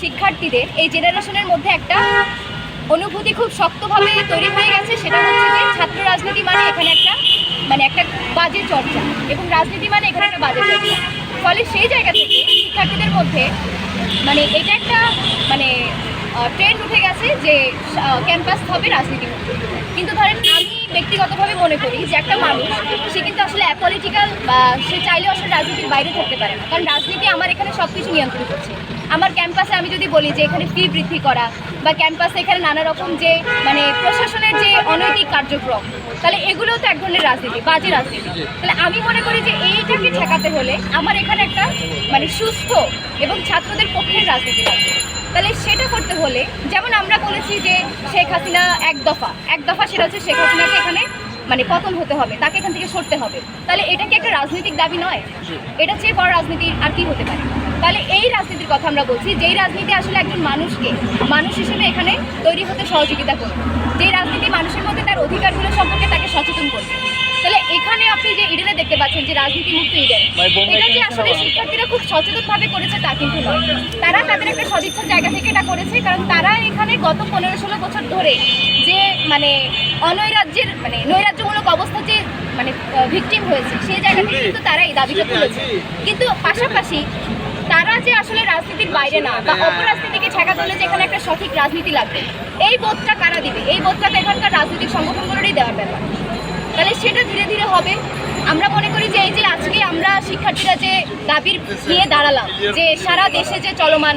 শিক্ষার্থীদের এই জেনারেশনের মধ্যে একটা অনুভূতি খুব শক্তভাবে তৈরি হয়ে গেছে, সেটা হচ্ছে যে ছাত্র রাজনীতি মানে এখানে একটা মানে একটা বাজে চর্চা এবং রাজনীতি মানে এখানে একটা বাজে চর্চা। ফলে সেই জায়গা থেকে শিক্ষার্থীদের মধ্যে মানে এটা একটা মানে ট্রেন্ড উঠে গেছে যে ক্যাম্পাস হবে রাজনীতি কিন্তু ধরেন আমি ব্যক্তিগতভাবে মনে করি যে একটা মানুষ সে কিন্তু আসলে অ্যাপলিটিক্যাল বা সে চাইলেও আসলে রাজনীতির বাইরে থাকতে পারে না। কারণ রাজনীতি আমার এখানে সব কিছু নিয়ন্ত্রণ করছে। আমার ক্যাম্পাসে আমি যদি বলি যে এখানে ফি বৃদ্ধি করা বা ক্যাম্পাসে এখানে নানা রকম যে মানে প্রশাসনের যে অনৈতিক কার্যক্রম তাহলে এগুলোও তো এক ধরনের রাজনীতি বাজে রাজনীতি। তাহলে আমি মনে করি যে এইটাকে ঠেকাতে হলে আমার এখানে একটা মানে সুস্থ এবং ছাত্রদের পক্ষের রাজনীতি লাগবে। তাহলে সেটা করতে হলে যেমন আমরা বলেছি যে শেখ হাসিনা এক দফা এক দফা সেটা হচ্ছে শেখ হাসিনাকে এখানে মানে পতন হতে হবে তাকে এখান থেকে সরতে হবে। তাহলে এটা কি একটা রাজনৈতিক দাবি নয়? এটা চেয়ে বড় রাজনীতি আর কি হতে পারে? তাহলে এই রাজনীতির কথা আমরা বলছি যেই রাজনীতি আসলে একজন মানুষকে মানুষ হিসেবে এখানে তৈরি হতে সহযোগিতা করবে। যেই রাজনীতি মানুষের মধ্যে তার দেখতে পাচ্ছেন যে রাজনীতি মুক্ত ইডেন। এটা যে আসলে শিক্ষার্থীরা খুব সচেতনভাবে করেছে তা কিন্তু নয়। তারা তাদের একটা সদিচ্ছার জায়গা থেকে এটা করেছে কারণ তারা এখানে গত পনেরো ষোলো বছর ধরে যে মানে অনৈরাজ্যের মানে নৈরাজ্যমূলক অবস্থা যে মানে ভিকটিম হয়েছে সেই জায়গা থেকে কিন্তু তারা এই দাবিটা তুলেছে। কিন্তু পাশাপাশি তারা যে আসলে রাজনীতির বাইরে না বা অপরাজনীতিকে ঠেকাতে হলে যে এখানে একটা সঠিক রাজনীতি লাগবে এই বোধটা কারা দিবে? এই বোধটা তো এখানকার রাজনৈতিক সংগঠনগুলোরই দেওয়ার ব্যাপার। তাহলে সেটা ধীরে ধীরে হবে। আমরা মনে করি যে এই যে আজকে আমরা শিক্ষার্থীরা যে দাবির নিয়ে দাঁড়ালাম, যে সারা দেশে যে চলমান